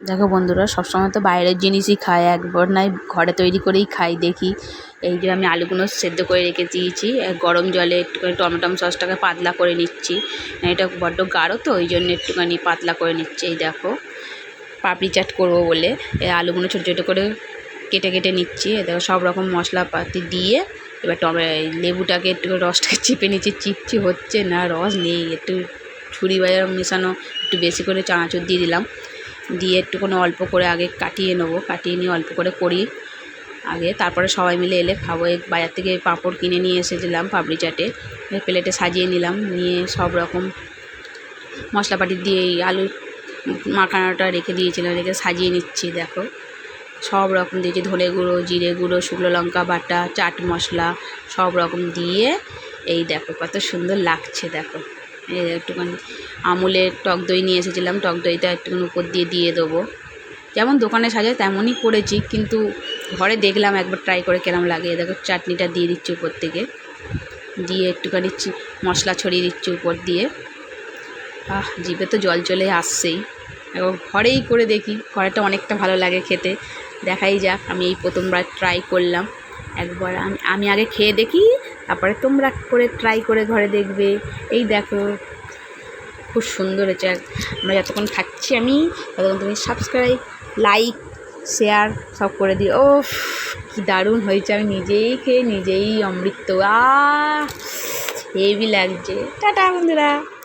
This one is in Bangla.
দেখো বন্ধুরা, সবসময় তো বাইরের জিনিসই খাই একবার নয় ঘরে তৈরি করেই খাই, দেখি। এই যে আমি আলুগুলো সেদ্ধ করে রেখে দিয়েছি গরম জলে একটুখানি টমেটম সসটাকে পাতলা করে নিচ্ছি। এটা বড্ড গাঢ় তো, ওই জন্য একটুখানি পাতলা করে নিচ্ছি, এই দেখো। পাপড়ি চাট করব বলে এই আলুগুলো ছোটো ছোটো করে কেটে কেটে নিচ্ছি দেখো সব রকম মশলাপাতি দিয়ে, এবার টমে লেবুটাকে একটু রসটাকে চিপে নিচ্ছি, চিপচি হচ্ছে না, রস নেই, একটু ছুরি বাজার মেশানো, একটু বেশি করে চানাচুর দিয়ে দিলাম। দিয়ে একটুখানি অল্প করে আগে কাটিয়ে নেব। কাটিয়ে নিয়ে অল্প করে করি আগে। তারপরে সবাই মিলে এলে খাব। বাজার থেকে পাঁপড় কিনে নিয়ে এসেছিলাম পাপড়ি চাটে। প্লেটে সাজিয়ে নিলাম। নিয়ে সব রকম মশলাপাতি দিয়ে এই আলু মাখানাটা রেখে দিয়েছিলাম। রেখে সাজিয়ে নিচ্ছি, দেখো। সব রকম দিয়েছি। ধনে গুঁড়ো, জিরে গুঁড়ো, শুকনো লঙ্কা বাটা, চাট মশলা সব রকম দিয়ে এই দেখো কত সুন্দর লাগছে, দেখো। একটুখানি আমুলের টক দই নিয়ে এসেছিলাম। টক দইটা একটুখানি উপর দিয়ে দিয়ে দেবো। যেমন দোকানে সাজায় তেমনই করেছি, কিন্তু ঘরে দেখলাম একবার ট্রাই করে কেরম লাগে। দেখো চাটনিটা দিয়ে দিচ্ছি উপর থেকে। দিয়ে একটুখানি মশলা ছড়িয়ে দিচ্ছি উপর দিয়ে। আহ, জিভে তো জল চলে আসছেই। এবং ঘরেই করে দেখি, ঘরেটা অনেকটা ভালো লাগে খেতে। দেখাই যাক, আমি এই প্রথমবার ট্রাই করলাম। একবার আমি আমি আগে খেয়ে দেখি তারপরে তোমরা করে ট্রাই করে ঘরে দেখবে। এই দেখো, খুব সুন্দর হয়েছে। আর আমরা যতক্ষণ থাকছি আমি, ততক্ষণ তুমি সাবস্ক্রাইব লাইক শেয়ার সব করে দিই ও কি দারুণ হয়েছে। আমি নিজেই খেয়ে নিজেই অমৃত। আ হেভি লাগছে। টাটা, বন্ধুরা।